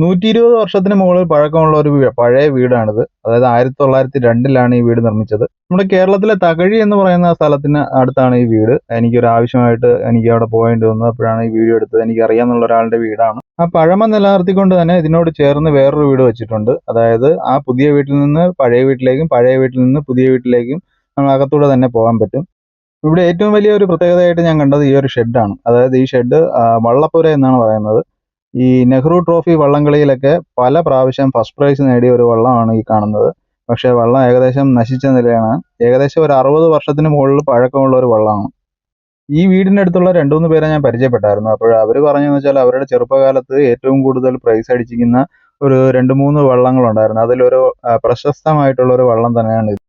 നൂറ്റി ഇരുപത് വർഷത്തിന് മുകളിൽ പഴക്കമുള്ള ഒരു പഴയ വീടാണിത്. അതായത് ആയിരത്തി തൊള്ളായിരത്തി രണ്ടിലാണ് ഈ വീട് നിർമ്മിച്ചത്. നമ്മുടെ കേരളത്തിലെ തകഴി എന്ന് പറയുന്ന സ്ഥലത്തിന് അടുത്താണ് ഈ വീട്. എനിക്കൊരു ആവശ്യമായിട്ട് എനിക്ക് അവിടെ പോകേണ്ടി വന്നു അപ്പോഴാണ് ഈ വീഡിയോ എടുത്തത്. എനിക്ക് അറിയാമെന്നുള്ള ഒരാളുടെ വീടാണ്. ആ പഴമ നിലനിർത്തിക്കൊണ്ട് തന്നെ ഇതിനോട് ചേർന്ന് വേറൊരു വീട് വെച്ചിട്ടുണ്ട്. അതായത് ആ പുതിയ വീട്ടിൽ നിന്ന് പഴയ വീട്ടിലേക്കും പഴയ വീട്ടിൽ നിന്ന് പുതിയ വീട്ടിലേക്കും നമ്മൾ അകത്തൂടെ തന്നെ പോകാൻ പറ്റും. ഇവിടെ ഏറ്റവും വലിയ ഒരു പ്രത്യേകതയായിട്ട് ഞാൻ കണ്ടത് ഈ ഒരു ഷെഡാണ്. അതായത് ഈ ഷെഡ് വള്ളപ്പുര എന്നാണ് പറയുന്നത്. ഈ നെഹ്റു ട്രോഫി വള്ളംകളിയിലൊക്കെ പല പ്രാവശ്യം ഫസ്റ്റ് പ്രൈസ് നേടിയ ഒരു വള്ളമാണ് ഈ കാണുന്നത്. പക്ഷേ വള്ളം ഏകദേശം നശിച്ച നിലയാണ്. ഏകദേശം ഒരു അറുപത് വർഷത്തിന് മുകളിൽ പഴക്കമുള്ള ഒരു വള്ളമാണ്. ഈ വീടിന്റെ അടുത്തുള്ള രണ്ടു മൂന്ന് പേരെ ഞാൻ പരിചയപ്പെട്ടായിരുന്നു. അപ്പോൾ അവർ പറഞ്ഞതെന്ന് വെച്ചാൽ അവരുടെ ചെറുപ്പകാലത്ത് ഏറ്റവും കൂടുതൽ പ്രൈസ് അടിച്ചിരിക്കുന്ന ഒരു രണ്ട് മൂന്ന് വള്ളങ്ങളുണ്ടായിരുന്നു. അതിലൊരു പ്രശസ്തമായിട്ടുള്ള ഒരു വള്ളം തന്നെയാണ് ഇത്.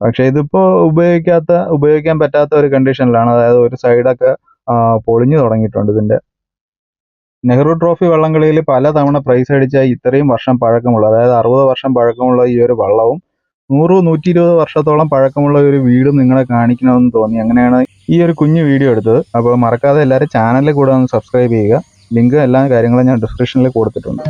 പക്ഷെ ഇതിപ്പോൾ ഉപയോഗിക്കാത്ത ഉപയോഗിക്കാൻ പറ്റാത്ത ഒരു കണ്ടീഷനിലാണ് അതായത് ഒരു സൈഡൊക്കെ പൊളിഞ്ഞു തുടങ്ങിയിട്ടുണ്ട് ഇതിന്റെ. നെഹ്റു ട്രോഫി വള്ളംകളിയിൽ പലതവണ പ്രൈസ് അടിച്ച ഇത്രയും വർഷം പഴക്കമുള്ള അതായത് അറുപത് വർഷം പഴക്കമുള്ള ഈ ഒരു വള്ളവും നൂറ് നൂറ്റി ഇരുപത് വർഷത്തോളം പഴക്കമുള്ള ഒരു വീടും നിങ്ങളെ കാണിക്കണമെന്ന് തോന്നി. അങ്ങനെയാണ് ഈ ഒരു കുഞ്ഞു വീഡിയോ എടുത്തത്. അപ്പോൾ മറക്കാതെ എല്ലാവരും ചാനലിൽ കൂടെ ഒന്ന് സബ്സ്ക്രൈബ് ചെയ്യുക. ലിങ്ക് എല്ലാ കാര്യങ്ങളും ഞാൻ ഡിസ്ക്രിപ്ഷനിൽ കൊടുത്തിട്ടുണ്ട്.